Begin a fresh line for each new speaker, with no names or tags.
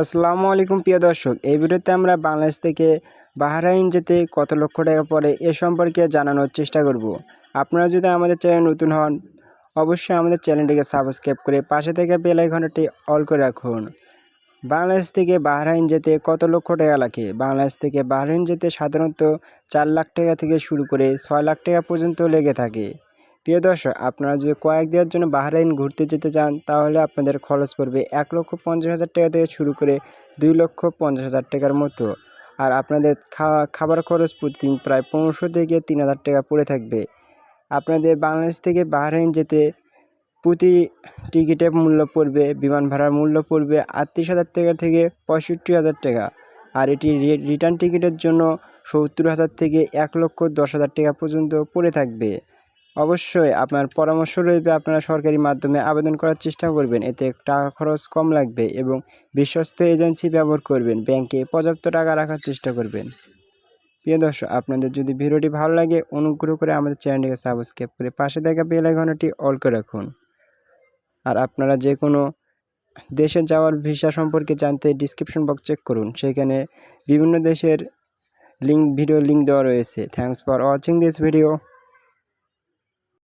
আসসালামু আলাইকুম, প্রিয় দর্শক। এই ভিডিওতে আমরা বাংলাদেশ থেকে বাহরাইন যেতে কত লক্ষ টাকা পড়ে এ সম্পর্কে জানানোর চেষ্টা করব। আপনারা যদি আমাদের চ্যানেল নতুন হন, অবশ্যই আমাদের চ্যানেলটিকে সাবস্ক্রাইব করে পাশে থেকে বেল আইকনটি অল করে রাখুন। বাংলাদেশ থেকে বাহরাইন যেতে কত লক্ষ টাকা লাগে? বাংলাদেশ থেকে বাহরাইন যেতে সাধারণত চার লাখ টাকা থেকে শুরু করে ছয় লাখ টাকা পর্যন্ত লেগে থাকে। প্রিয় দর্শক, আপনারা যদি কয়েক দিনের জন্য বাহরাইন ঘুরতে যেতে চান, তাহলে আপনাদের খরচ পড়বে এক লক্ষ পঞ্চাশ হাজার টাকা থেকে শুরু করে দুই লক্ষ পঞ্চাশ হাজার টাকার মতো। আর আপনাদের খাওয়া, খাবার খরচ প্রতিদিন প্রায় পনেরোশো থেকে তিন হাজার টাকা পড়ে থাকবে। আপনাদের বাংলাদেশ থেকে বাহরাইন যেতে প্রতি টিকিটের মূল্য পড়বে, বিমান ভাড়ার মূল্য পড়বে আটত্রিশ হাজার টাকা থেকে পঁয়ষট্টি হাজার টাকা। আর এটি রিটার্ন টিকিটের জন্য সত্তর হাজার থেকে এক লক্ষ দশ হাজার টাকা পর্যন্ত পড়ে থাকবে। অবশ্যই আপনার পরামর্শ রইবে আপনারা সরকারি মাধ্যমে আবেদন করার চেষ্টা করবেন। এতে টাকা খরচ কম লাগবে এবং বিশ্বস্ত এজেন্সি ব্যবহার করবেন। ব্যাংকে পর্যাপ্ত টাকা রাখার চেষ্টা করবেন। প্রিয় দর্শক, আপনাদের যদি ভিডিওটি ভালো লাগে, অনুগ্রহ করে আমাদের চ্যানেলটিকে সাবস্ক্রাইব করে পাশে থাকা বেল আইকনটি অল করে রাখুন। আর আপনারা যে কোনো দেশে যাওয়ার ভিসা সম্পর্কে জানতে ডিসক্রিপশন বক্স চেক করুন। সেখানে বিভিন্ন দেশের লিঙ্ক ভিডিও লিঙ্ক দেওয়া রয়েছে। Thanks for watching this video.